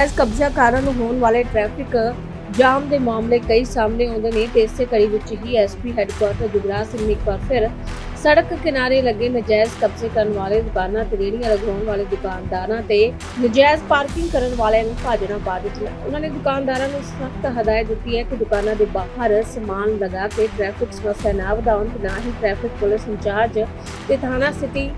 ਇਸ ਕਬਜ਼ਾ ਕਾਰਨ ਹੋਣ ਵਾਲੇ ਟ੍ਰੈਫਿਕ ਜਾਮ ਦੇ ਮਾਮਲੇ ਕਈ ਸਾਹਮਣੇ ਆਉਂਦੇ ਨੇ ਤੇ ਇਸੇ ਕੜੀ ਵਿੱਚ ਹੀ ਐਸਪੀ ਹੈੱਡਕੁਆਰਟਰ ਜੁਗਰਾਜ ਸਿੰਘ ਨੇ ਇੱਕ ਵਾਰ ਫਿਰ ਸੜਕ ਕਿਨਾਰੇ ਲੱਗੇ ਨਜਾਇਜ਼ ਕਬਜ਼ੇ ਕਰਨ ਵਾਲੇ ਦੁਕਾਨਾਂ ਤੇ ਰੇਹੜੀਆਂ ਲਗਾਉਣ ਵਾਲੇ ਦੁਕਾਨਦਾਰਾਂ ਤੇ ਨਜਾਇਜ਼ ਪਾਰਕਿੰਗ ਕਰਨ ਵਾਲਿਆਂ ਨੂੰ ਭਾਜਣਾ ਪਾ ਦਿੱਤੀਆਂ। ਉਹਨਾਂ ਨੇ ਦੁਕਾਨਦਾਰਾਂ ਨੂੰ ਸਖਤ ਹਦਾਇਤ ਦਿੱਤੀ ਹੈ ਕਿ ਦੁਕਾਨਾਂ ਦੇ ਬਾਹਰ ਸਮਾਨ ਲਗਾ ਕੇ ਟ੍ਰੈਫਿਕ ਸਮੱਸਿਆ ਨਾ ਵਧਾਉਣ ਤੇ ਨਾ ਹੀ ਟ੍ਰੈਫਿਕ ਪੁਲਿਸ ਇੰਚਾਰਜ ਤੇ ਥਾਣਾ ਸਿਟੀ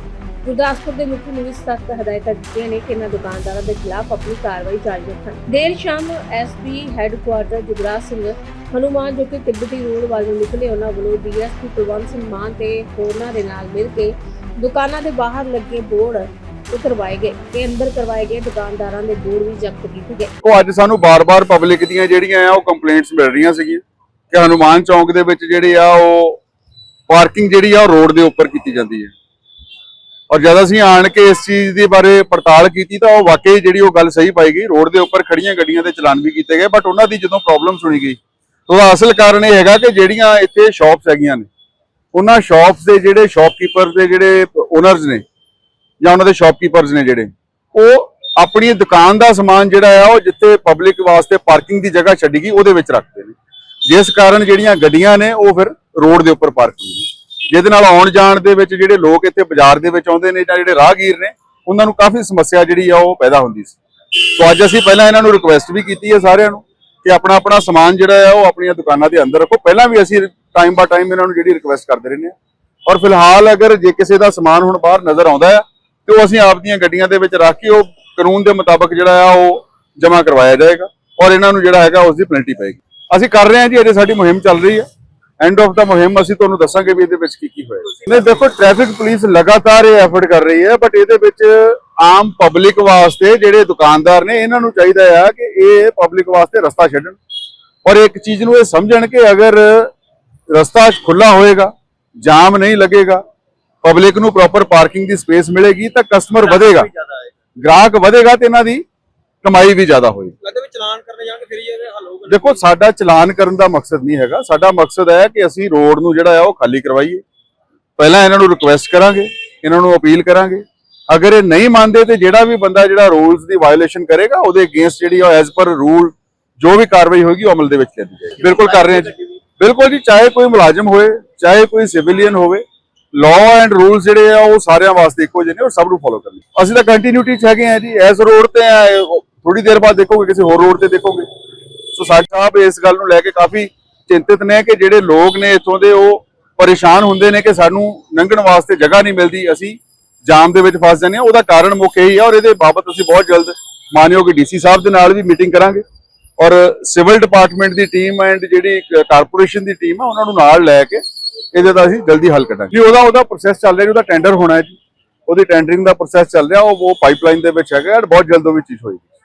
ਗੁਰਦਾਸਪੁਰ ਦੇ ਮੁਖੀ ਨੂੰ ਸਖਤ ਹਦਾਇਤਾਂ ਦਿੱਤੀਆਂ ਨੇ ਕਿ ਇਹਨਾਂ ਦੁਕਾਨਦਾਰਾਂ ਦੇ ਖਿਲਾਫ ਆਪਣੀ ਕਾਰਵਾਈ ਜਾਰੀ ਰੱਖਣ। ਦੇਰ ਸ਼ਾਮ ਐਸਪੀ ਹੈੱਡਕੁਆਰਟਰ ਜੁਗਰਾਜ ਸਿੰਘ ਹਨੂਮਾਨ ਜੋ ਕਿ ਤਿੱਬਤੀ ਰੋਡ ਵੱਲ ਨਿਕਲੇ, ਉਹਨਾਂ ਵੱਲੋਂ ਡੀਐਸਪੀ ਕੁਲਵੰਤ ਸਿੰਘ ਮਾਨ ਤੇ ਹੋਰਨਾਂ ਦੇ ਨਾਲ ਮਿਲ ਕੇ ਦੁਕਾਨਾਂ ਦੇ ਬਾਹਰ ਲੱਗੇ ਬੋਰਡ ਉਤਰਵਾਏ ਗਏ। ਤੇ ਅੰਦਰ ਕਰਵਾਏ ਗਏ ਦੁਕਾਨਦਾਰਾਂ ਦੇ ਬੋਰਡ ਵੀ ਜ਼ਬਤ ਕੀਤੇ ਗਏ। ਉਹ ਅੱਜ ਸਾਨੂੰ ਬਾਰ-ਬਾਰ ਪਬਲਿਕ ਦੀਆਂ ਜਿਹੜੀਆਂ ਆ, ਉਹ ਕੰਪਲੇਂਟਸ ਮਿਲ ਰਹੀਆਂ ਸੀਗੀਆਂ ਕਿ ਹਨੂਮਾਨ ਚੌਂਕ ਦੇ ਵਿੱਚ ਜਿਹੜੀ ਆ, ਉਹ ਪਾਰਕਿੰਗ ਜਿਹੜੀ ਆ, ਉਹ ਰੋਡ ਦੇ ਉੱਪਰ ਕੀਤੀ ਜਾਂਦੀ ਹੈ। ਔਰ ਜਦ ਅਸੀਂ ਆਣ ਕੇ ਇਸ ਚੀਜ਼ ਦੇ ਬਾਰੇ ਪੜਤਾਲ ਕੀਤੀ ਤਾਂ ਉਹ ਵਾਕਈ ਜਿਹੜੀ ਉਹ ਗੱਲ ਸਹੀ ਪਾਈ ਗਈ। ਰੋਡ ਦੇ ਉੱਪਰ ਖੜੀਆਂ ਗੱਡੀਆਂ ਦੇ ਚਲਾਨ ਵੀ ਕੀਤੇ ਗਏ ਬਟ ਉਹਨਾਂ ਦੀ ਜਦੋਂ ਪ੍ਰੋਬਲਮ ਸੁਣੀ ਗਈ, ਤਾਂ ਉਹਦਾ ਅਸਲ ਕਾਰਨ ਇਹ ਹੈਗਾ ਕਿ ਜਿਹੜੀਆਂ ਇੱਥੇ ਸ਼ਾਪਸ ਹੈਗੀਆਂ ਨੇ, ਉਹਨਾਂ ਸ਼ਾਪਸ ਦੇ ਜਿਹੜੇ ਸ਼ਾਪਕੀਪਰ ਦੇ ਜਿਹੜੇ ਓਨਰਸ ਨੇ ਜਾਂ ਉਹਨਾਂ ਦੇ ਸ਼ਾਪਕੀਪਰਸ ਨੇ ਜਿਹੜੇ, ਉਹ ਆਪਣੀ ਦੁਕਾਨ ਦਾ ਸਮਾਨ ਜਿਹੜਾ ਆ ਉਹ ਜਿੱਥੇ ਪਬਲਿਕ ਵਾਸਤੇ ਪਾਰਕਿੰਗ ਦੀ ਜਗ੍ਹਾ ਛੱਡੀ ਗਈ, ਉਹਦੇ ਵਿੱਚ ਰੱਖਦੇ ਨੇ। ਜਿਸ ਕਾਰਨ ਜਿਹੜੀਆਂ ਗੱਡੀਆਂ ਨੇ ਉਹ ਫਿਰ ਰੋਡ ਦੇ ਉੱਪਰ ਪਾਰਕ ਹੁੰਦੀਆਂ ਜਿਹਦੇ ਨਾਲ ਆਉਣ ਜਾਣ ਦੇ ਵਿੱਚ ਜਿਹੜੇ ਲੋਕ ਇੱਥੇ ਬਾਜ਼ਾਰ ਦੇ ਵਿੱਚ ਆਉਂਦੇ ਨੇ ਜਾਂ ਜਿਹੜੇ ਰਾਹਗੀਰ ਨੇ, ਉਹਨਾਂ ਨੂੰ ਕਾਫੀ ਸਮੱਸਿਆ ਜਿਹੜੀ ਆ ਉਹ ਪੈਦਾ ਹੁੰਦੀ ਸੀ। ਸੋ ਅੱਜ ਅਸੀਂ ਪਹਿਲਾਂ ਇਹਨਾਂ ਨੂੰ ਰਿਕੁਐਸਟ ਵੀ ਕੀਤੀ ਹੈ ਸਾਰਿਆਂ ਨੂੰ ਕਿ ਆਪਣਾ ਆਪਣਾ ਸਮਾਨ ਜਿਹੜਾ ਆ ਉਹ ਆਪਣੀਆਂ ਦੁਕਾਨਾਂ ਦੇ ਅੰਦਰ ਰੱਖੋ। ਪਹਿਲਾਂ ਵੀ ਅਸੀਂ ਟਾਈਮ ਬਾ ਟਾਈਮ ਇਹਨਾਂ ਨੂੰ ਜਿਹੜੀ ਰਿਕੁਐਸਟ ਕਰਦੇ ਰਹਿੰਦੇ ਹਾਂ। ਔਰ ਫਿਲਹਾਲ ਅਗਰ ਜੇ ਕਿਸੇ ਦਾ ਸਮਾਨ ਹੁਣ ਬਾਹਰ ਨਜ਼ਰ ਆਉਂਦਾ ਆ, ਤੇ ਉਹ ਅਸੀਂ ਆਪਦੀਆਂ ਗੱਡੀਆਂ ਦੇ ਵਿੱਚ ਰੱਖ ਕੇ ਉਹ ਕਾਨੂੰਨ ਦੇ ਮੁਤਾਬਕ ਜਿਹੜਾ ਆ ਉਹ ਜਮ੍ਹਾਂ ਕਰਵਾਇਆ ਜਾਏਗਾ। ਔਰ ਇਹਨਾਂ ਨੂੰ ਜਿਹੜਾ ਹੈਗਾ ਉਸ ਦੀ ਪੈਨਲਟੀ ਪਏਗੀ। ਅਸੀਂ ਕਰ ਰਹੇ ਹਾਂ ਜੀ, ਅਜੇ ਸਾਡੀ ਮੁਹਿੰਮ ਚੱਲ ਰਹੀ ਹੈ। ਐਂਡ ਆਫ ਦਾ ਮੁਹਿੰਮ ਅਸੀਂ ਤੁਹਾਨੂੰ ਦੱਸਾਂਗੇ ਵੀ ਇਹਦੇ ਵਿੱਚ ਕੀ ਕੀ ਹੋਇਆ। ਨਹੀਂ ਦੇਖੋ ਟ੍ਰੈਫਿਕ ਪੁਲਿਸ ਲਗਾਤਾਰ ਇਹ ਐਫਰਟ ਕਰ ਰਹੀ ਹੈ ਬਟ ਇਹਦੇ ਵਿੱਚ ਆਮ ਪਬਲਿਕ ਵਾਸਤੇ ਜਿਹੜੇ ਦੁਕਾਨਦਾਰ ਨੇ ਇਹਨਾਂ ਨੂੰ ਚਾਹੀਦਾ ਆ ਕਿ ਇਹ ਪਬਲਿਕ ਵਾਸਤੇ ਰਸਤਾ ਛੱਡਣ। ਔਰ ਇੱਕ ਚੀਜ਼ ਨੂੰ ਇਹ ਸਮਝਣ ਕਿ ਅਗਰ ਰਸਤਾ ਖੁੱਲਾ ਹੋਏਗਾ ਜਾਮ ਨਹੀਂ ਲੱਗੇਗਾ ਪਬਲਿਕ ਨੂੰ ਪ੍ਰੋਪਰ ਪਾਰਕਿੰਗ ਦੀ ਸਪੇਸ ਮਿਲੇਗੀ ਤਾਂ ਕਸਟਮਰ ਵਧੇਗਾ। ਗ੍ਰਾਹਕ ਵਧੇਗਾ ਤੇ ਇਹਨਾਂ ਦੀ ਕਮਾਈ ਵੀ ਜ਼ਿਆਦਾ ਹੋਏਗੀ। ਚਲਾਨ ਕਰਨੇ ਜਾਣਗੇ, ਫਿਰ ਹੀ ਇਹ ਹੱਲ ਹੋਊਗਾ। ਦੇਖੋ, ਸਾਡਾ ਚਲਾਨ ਕਰਨ ਦਾ ਮਕਸਦ ਨਹੀਂ ਹੈਗਾ। ਸਾਡਾ ਮਕਸਦ ਹੈ ਕਿ ਅਸੀਂ ਰੋਡ ਨੂੰ ਜਿਹੜਾ ਹੈ ਉਹ ਖਾਲੀ ਕਰਵਾਈਏ। ਪਹਿਲਾਂ ਇਹਨਾਂ ਨੂੰ ਰਿਕੁਐਸਟ ਕਰਾਂਗੇ, ਇਹਨਾਂ ਨੂੰ ਅਪੀਲ ਕਰਾਂਗੇ। ਅਗਰ ਇਹ ਨਹੀਂ ਮੰਨਦੇ ਤੇ ਜਿਹੜਾ ਵੀ ਬੰਦਾ ਜਿਹੜਾ ਰੂਲਸ ਦੀ ਵਾਇਓਲੇਸ਼ਨ ਕਰੇਗਾ, ਉਹਦੇ ਅਗੇਂਸਟ ਜਿਹੜੀ ਉਹ ਐਜ਼ ਪਰ ਰੂਲ ਜੋ ਵੀ ਕਾਰਵਾਈ ਹੋਏਗੀ, ਉਹ ਅਮਲ ਦੇ ਵਿੱਚ ਲਿਆਂਦੀ ਜਾਏਗੀ। ਬਿਲਕੁਲ ਕਰ ਰਹੇ ਹਾਂ ਜੀ। ਬਿਲਕੁਲ ਜੀ, ਚਾਹੇ ਕੋਈ ਮੁਲਾਜ਼ਮ ਹੋਵੇ ਚਾਹੇ ਕੋਈ ਸਿਵਿਲੀਅਨ ਹੋਵੇ ਲਾਅ ਐਂਡ ਰੂਲਸ ਜਿਹੜੇ ਆ, ਉਹ ਸਾਰਿਆਂ ਵਾਸਤੇ ਇੱਕੋ ਜਿਹੇ ਨੇ, ਉਹ ਸਭ ਨੂੰ ਫੋਲੋ ਕਰਨੇ ਅਸੀਂ ਤਾਂ ਕੰਟੀਨਿਊਟੀ ਚ ਹੈਗੇ ਆ ਜੀ। ਐਸ ਰੋਡ ਤੇ ਥੋੜੀ ਦੇਰ ਬਾਅਦ ਦੇਖੋਗੇ, ਕਿਸੇ ਹੋਰ ਰੋਡ ਤੇ ਦੇਖੋਗੇ। ਸੋ ਸਾਡੇ ਸਾਹਿਬ ਇਸ ਗੱਲ ਨੂੰ ਲੈ ਕੇ ਕਾਫੀ ਚਿੰਤਿਤ ਨੇ ਕਿ ਜਿਹੜੇ ਲੋਕ ਨੇ ਇੱਥੋਂ ਦੇ, ਉਹ ਪਰੇਸ਼ਾਨ ਹੁੰਦੇ ਨੇ ਕਿ ਸਾਨੂੰ ਲੰਘਣ ਵਾਸਤੇ ਜਗ੍ਹਾ ਨਹੀਂ ਮਿਲਦੀ, ਅਸੀਂ ਜਾਮ ਦੇ ਵਿੱਚ ਫਸ ਜਾਂਦੇ ਹਾਂ। ਉਹਦਾ ਕਾਰਨ ਮੁੱਖ ਇਹੀ ਹੈ ਔਰ ਇਹਦੇ ਬਾਬਤ ਅਸੀਂ ਬਹੁਤ ਜਲਦ ਮਾਨਯੋਗ ਡੀਸੀ ਸਾਹਿਬ ਦੇ ਨਾਲ ਵੀ ਮੀਟਿੰਗ ਕਰਾਂਗੇ। ਔਰ ਸਿਵਲ ਡਿਪਾਰਟਮੈਂਟ ਦੀ ਟੀਮ ਐਂਡ ਜਿਹੜੀ ਕਾਰਪੋਰੇਸ਼ਨ ਦੀ ਟੀਮ ਆ, ਉਹਨਾਂ ਨੂੰ ਨਾਲ ਲੈ ਕੇ ਇਹਦੇ ਦਾ ਅਸੀਂ ਜਲਦੀ ਹੱਲ ਕੱਢਾਂਗੇ ਜੀ, ਉਹਦਾ ਉਹਦਾ ਪ੍ਰੋਸੈਸ ਚੱਲ ਰਿਹਾ ਜੀ, ਉਹਦਾ ਟੈਂਡਰ ਹੋਣਾ ਹੈ ਜੀ। ਉਹਦੀ ਟੈਂਡਰਿੰਗ ਦਾ ਪ੍ਰੋਸੈਸ ਚੱਲ ਰਿਹਾ, ਉਹ ਉਹ ਪਾਈਪਲਾਈਨ ਦੇ ਵਿੱਚ ਹੈਗਾ ਐਂਡ ਬਹੁਤ ਜਲਦ ਉਹ ਵੀ ਚੀਜ਼ ਹੋਏਗੀ।